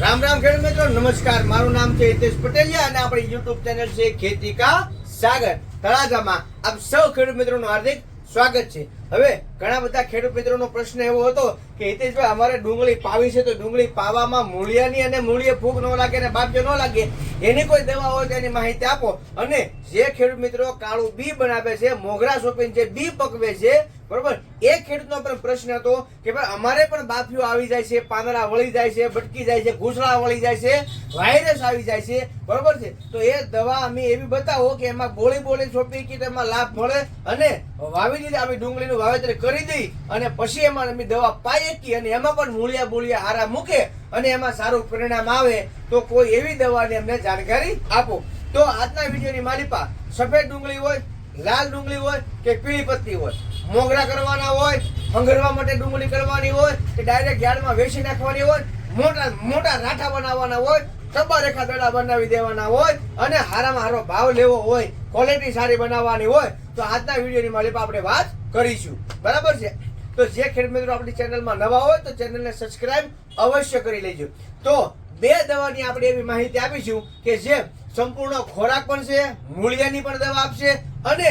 રામ રામ ખેડૂત મિત્રો, નમસ્કાર. મારું નામ છે હિતેશ પટેલિયા અને આપણી યુટ્યુબ ચેનલ છે ખેતી કા સાગર. તળાજામાં આપ સૌ ખેડૂત મિત્રોનું હાર્દિક સ્વાગત છે. હવે ઘણા બધા ખેડૂત મિત્રોનો પ્રશ્ન એવો હતો કે, હિતેશભાઈ, અમારે ડુંગળી પાવી છે તો ડુંગળી પાવામાં મૂળિયાની અને મૂળિયે ફૂગ ન લાગે અને બાપજો ન લાગે? એની કોઈ દવા હોય તેની માહિતી આપો. અને જે ખેડૂત મિત્રો કાળું બી બનાવે છે, મોગરા શોપિંગ જે બી પકવે છે બરોબર? એ ખેડૂતનો પણ પ્રશ્ન હતો કે ભાઈ, અમારે પણ બાફીઓ આવી જાય છે, પાંદડા વળી જાય છે ભટકી જાય છે, ઘૂસડા વળી જાય છે, વાયરસ આવી જાય છે, બરોબર છે? તો એ દવા અમે એવી બતાવો કે એમાં બોળી બોળી છોપી કે તેમાં લાભ મળે અને વાવી દીધી અમે ડુંગળીનું વાવેતર કરી દઈ અને પછી એમાં અમે દવા પાઈ શકીએ અને એમાં પણ મૂળિયા બોળિયા હારા મૂકે અને એમાં સારું પરિણામ આવે, તો કોઈ એવી દવાની અમને જાણકારી આપો. તો આજના વિડીયોની માલિપા, સફેદ ડુંગળી હોય લાલ ડુંગળી હોય કે પીળી પત્તી હોય. મોગરા કરવાના હોય, હંગરવા માટે ડુંગળી કરવાની હોય કે ડાયરેક્ટ યાર્ડમાં વેચી નાખવાની હોય, મોટા મોટા રાઠા બનાવવાના હોય ટબ્બા રેખા દડા બનાવી દેવાના હોય અને હારામાં હારો ભાવ લેવો હોય ક્વોલિટી સારી બનાવવાની હોય, તો આજના વિડીયોની માલિક આપણે વાત કરીશું. બરાબર છે? તો જે ખેડ મિત્રો આપણી ચેનલમાં નવા હોય તો ચેનલને સબસ્ક્રાઇબ અવશ્ય કરી લેજો. તો બે દવાની આપણે એવી માહિતી આપીશું કે જે સંપૂર્ણ ખોરાક પણ છે, મૂળિયાની પણ દવા આપશે અને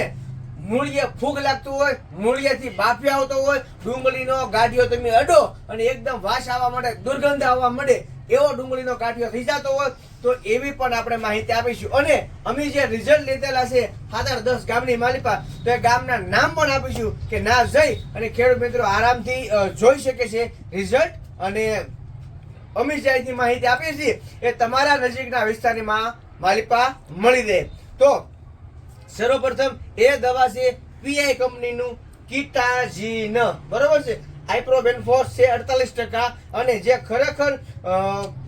મૂળિયા ફૂગ લાગતું હોય મૂળિયાથી બાફી આવતો હોય, ડુંગળીનો ગાંઠિયો તમે અડો અને એકદમ વાસ આવવા માંડે દુર્ગંધ આવવા માંડે એવો ડુંગળીનો ગાંઠિયો થઈ હોય, તો એવી પણ આપણે માહિતી આપીશું. અને અમે જે રિઝલ્ટ લીધેલા છે સાત દસ ગામની માલિપા, તો એ ગામના નામ પણ આપીશું કે ના જઈ અને ખેડૂત મિત્રો આરામથી જોઈ શકે છે રિઝલ્ટ અને અમે જે માહિતી આપીએ છીએ, એ તમારા નજીકના વિસ્તારમાં માલિપા મળી રહે. તો સર્વપ્રથમ એ દવા છે પીઆઈ કંપનીનું કિટાજીન. બરોબર છે? આઈપ્રોબેનફોસ છે અડતાલીસ ટકા અને જે ખરેખર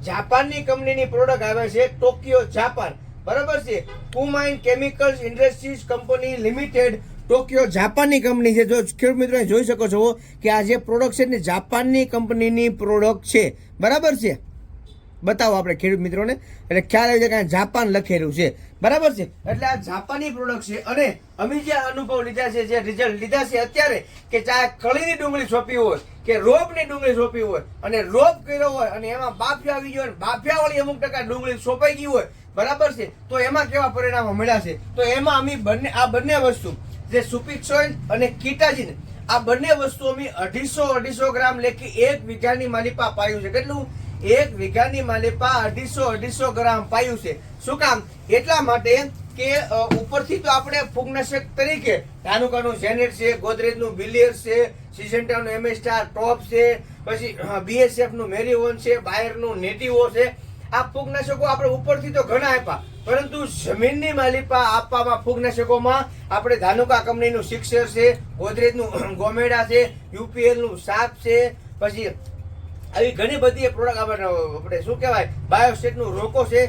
જાપાનની કંપનીની પ્રોડક્ટ આવે છે ટોકિયો, જાપાન. બરાબર છે? Kumiai chemicals industries company limited Tokyo, જાપાનની કંપની છે. જો ખેડૂત મિત્રો જોઈ શકો છો કે આ જે પ્રોડક્ટ છે ને જાપાનની કંપનીની પ્રોડક્ટ છે. બરાબર છે? બતાવો આપણે ખેડૂત મિત્રોને. એટલે ખ્યાલ આવી જાય કે જાપાન લખેલું છે. બરાબર છે? એટલે આ જાપાની પ્રોડક્ટ છે અને અમે જે અનુભવ લીધા છે, જે રિઝલ્ટ લીધા છે અત્યારે કે ચાહે કળીની ડુંગળી સોંપી હોય કે રોપની ડુંગળી સોંપી હોય અને રોપ કર્યો હોય અને એમાં બાફિયા આવી ગયો હોય બાફિયા વાળી અમુક ટકા ડુંગળી સોંપાઈ ગઈ હોય, બરાબર છે? તો એમાં કેવા પરિણામો મળ્યા છે? તો એમાં અમે બંને, આ બંને વસ્તુ, જે સુપિક સોઇલ અને કીટાજીન, આ બંને વસ્તુ અમે અઢીસો અઢીસો ગ્રામ લેખી એક વીઘાની માલિપા પાયું છે. કેટલું? એક વીઘાની માલિપા અઢીસો અઢીસો ગ્રામ પાયું છે. શું કામ? એટલા માટે કે ઉપરથી તો આપણે ફૂગનાશક તરીકે ધાનુકાનું ઝેનેટ છે, ગોદરેજનું બિલિયર છે સિજન્ટાનું એમએસ્ટાર ટોપ છે, પછી બીએસએફનું મેરીઓન છે, બાયરનું નેટિવો છે. આ ફૂગનાશકો આપણે ઉપરથી તો ઘણા આપ્યા, પરંતુ જમીનની માલિપા આપવામાં ફૂગનાશકોમાં આપણે ધાનુકા કંપનીનું સિક્સર છે, ગોદરેજનું ગોમેડા છે, યુપીએલનું સાપ છે, પછી આવી ઘણી બધી પ્રોડક્ટ આપણે આપણે શું કહેવાય બાયોસ્ટેટનું રોકો છે.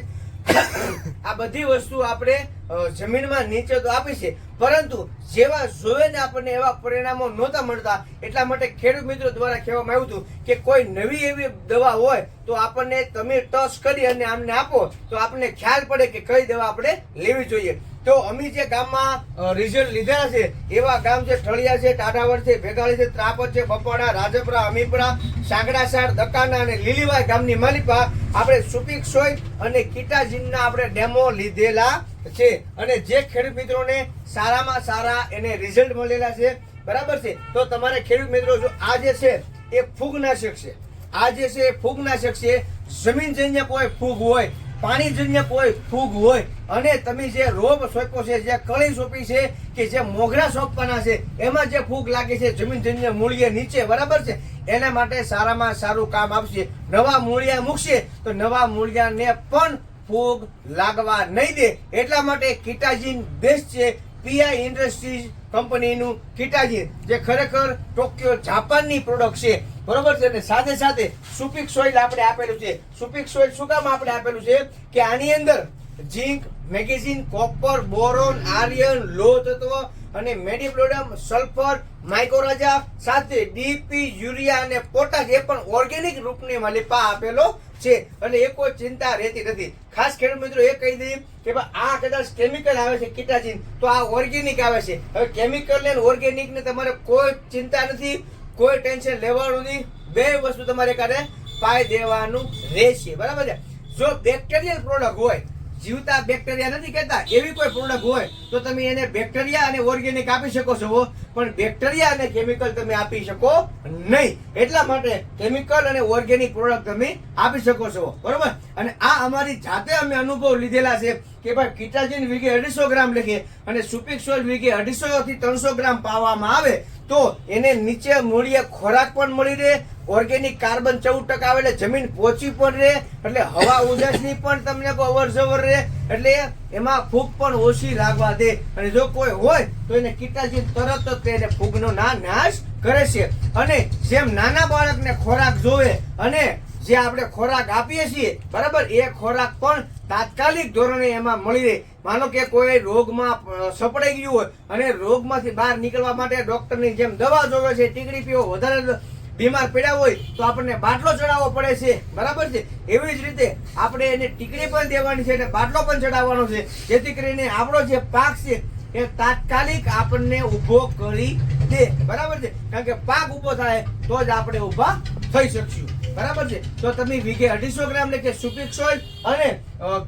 આ બધી વસ્તુ આપણે જમીનમાં નીચે તો આપી છે. પરંતુ જેવા જોવે ને આપણને એવા પરિણામો નહોતા મળતા, એટલા માટે ખેડૂત મિત્રો દ્વારા કહેવામાં આવ્યું હતું કે કોઈ નવી એવી દવા હોય તો આપણને તમે ટચ કરી અને આમને આપો, તો આપણને ખ્યાલ પડે કે કઈ દવા આપણે લેવી જોઈએ. તો અમે જે ગામમાં રિઝલ્ટ લીધા છે, એવા ગામ છે ઠળિયા છે, ટાઢાવડ છે, ભેગાળી છે ત્રાપર છે બપોડા રાજપરા, અમીપરા સાગડાસાર દકાના અને લીલીવાય ગામની માલિપા આપણે સુપીક સોય અને કીટાજીનના આપણે ડેમો લીધેલા છે. અને જે ખેડૂત મિત્રોને સારામાં સારા એને રિઝલ્ટ મળેલા છે, બરાબર છે? તો તમારે ખેડૂત મિત્રો, જો આ જે છે, એ ફૂગનાશક છે. આ જે છે, એ ફૂગનાશક છે. જમીનજન્ય કોઈ ફૂગ હોય પાણીજન્ય કોઈ ફૂગ હોય અને તમે જે રોપ સોંપ્યો છે, જે કળી સોંપી છે, કે જે મોગરા સોંપવાના છે, એમાં જે ફૂગ લાગે છે, જમીનજન્ય મૂળિયા નીચે, બરાબર છે? એના માટે સારામાં સારું કામ આપશે. નવા મૂળિયા મૂકશે, તો નવા મૂળિયાને પણ ફૂગ લાગવા નહીં દે. એટલા માટે કીટાજીન બેસ્ટ છે પીઆઈ ઇન્ડસ્ટ્રીઝ કંપનીનું કીટાજીન, જે ખરેખર ટોક્યો જાપાનની પ્રોડક્ટ છે. બરોબર છે? અને સાથે સાથે સુપિક સોઇલ આપણે આપેલું છે. સુપિક સોઇલ શું કામ આપણે આપેલું છે? કે આની અંદર zinc, magnesium, copper, boron, iron લો તત્વ અને મેડિપ્લોડમ, સલ્ફર માઇકોરાજા સાથે ડીપી યુરિયા અને પોટાશ એ પણ ઓર્ગેનિક રૂપની માલિપા આપેલો છે. અને એ કોઈ ચિંતા રહેતી નથી. ખાસ ખેડૂત મિત્રો એ કહી દઈએ કે ભાઈ, આ કદાચ કેમિકલ આવે છે કીટાજીન, તો આ ઓર્ગેનિક આવે છે. હવે કેમિકલ ને ઓર્ગેનિક ને તમારે કોઈ ચિંતા નથી. કોઈ ટેન્શન લેવાનું નહીં. બે વસ્તુ તમારે કારે પાઈ દેવાનું રહેશે. બરાબર છે? જો બેક્ટેરિયલ પ્રોડક્ટ હોય, જીવતા બેક્ટેરિયા નથી કહેતા, એવી કોઈ પ્રોડક્ટ હોય, તો તમે એને બેક્ટેરિયા અને ઓર્ગેનિક આપી શકો છો. પણ બેક્ટેરિયા અને કેમિકલ તમે આપી શકો નહીં. એટલા માટે કેમિકલ અને ઓર્ગેનિક પ્રોડક્ટ તમે આપી શકો છો. બરોબર? અને આ અમારી જાતે અમે અનુભવ લીધેલા છે. કે ભાઈ કિટાજીન વીઘે અઢીસો ગ્રામ લખીએ અને સુપિક સોલ વીઘે અઢીસો થી ત્રણસો ગ્રામ પાવામાં આવે, તો એને નીચે મૂળીએ ખોરાક પણ મળી રહે, ઓર્ગેનિક કાર્બન ચૌદ ટકા આવે એટલે જમીન પોચી પણ રહે, એટલે હવા ઉજાસની પણ તમને અવર જવર રહે, એટલે એમાં ફૂગ પણ ઓછી લાગવા દે. અને જો કોઈ હોય, તો એને કીટાજીન તરત જ તેને ફૂગનો ના નાશ કરે છે. અને જેમ નાના બાળકને ખોરાક જોવે, અને જે આપણે ખોરાક આપીએ છીએ, બરાબર, એ ખોરાક પણ તાત્કાલિક ધોરણે એમાં મળી રહે. માનો કે કોઈ રોગમાં સપડાઈ ગયું હોય અને રોગમાંથી બહાર નીકળવા માટે ડોક્ટરની જેમ દવા જોવે છે, ટીકડી પીવો, વધારે બીમાર પડ્યા હોય તો આપણને બાટલો ચડાવવો પડે છે. બરાબર છે? એવી જ રીતે આપણે એને ટીકડી પણ દેવાની છે અને બાટલો પણ ચડાવવાનો છે. જેથી કરીને આપણો જે પાક છે એ તાત્કાલિક આપણને ઊભો કરી દે. બરાબર છે? કારણ કે પાક ઊભો થાય તો જ આપણે ઊભા થઈ શકશું. બરાબર છે? તો તમે વીઘે અઢીસો ગ્રામ લેખે સુપિક સોય અને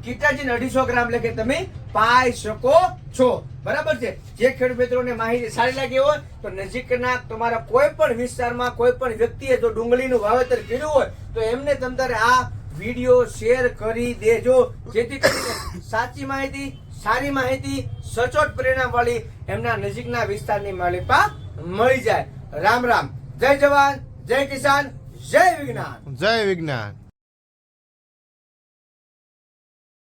કીટાજીન અઢીસો ગ્રામ લેખે તમે પાઈ શકો છો. બરાબર છે? જે ખેડૂત મિત્રોને માહિતી સારી લાગી હોય, તો નજીકના તમારા કોઈ પણ વિસ્તારમાં કોઈ પણ વ્યક્તિએ જો ડુંગળીનું વાવેતર કર્યું હોય, તો એમને તમ તારે આ વીડિયો શેર કરી દેજો. જેથી કરીને સાચી માહિતી, સારી માહિતી, સચોટ પ્રેરણા વાળી એમના નજીકના વિસ્તારની માલિકા મળી જાય. રામ રામ. જય જવાન, જય કિસાન. જય વિજ્ઞાન. જય વિજ્ઞાન.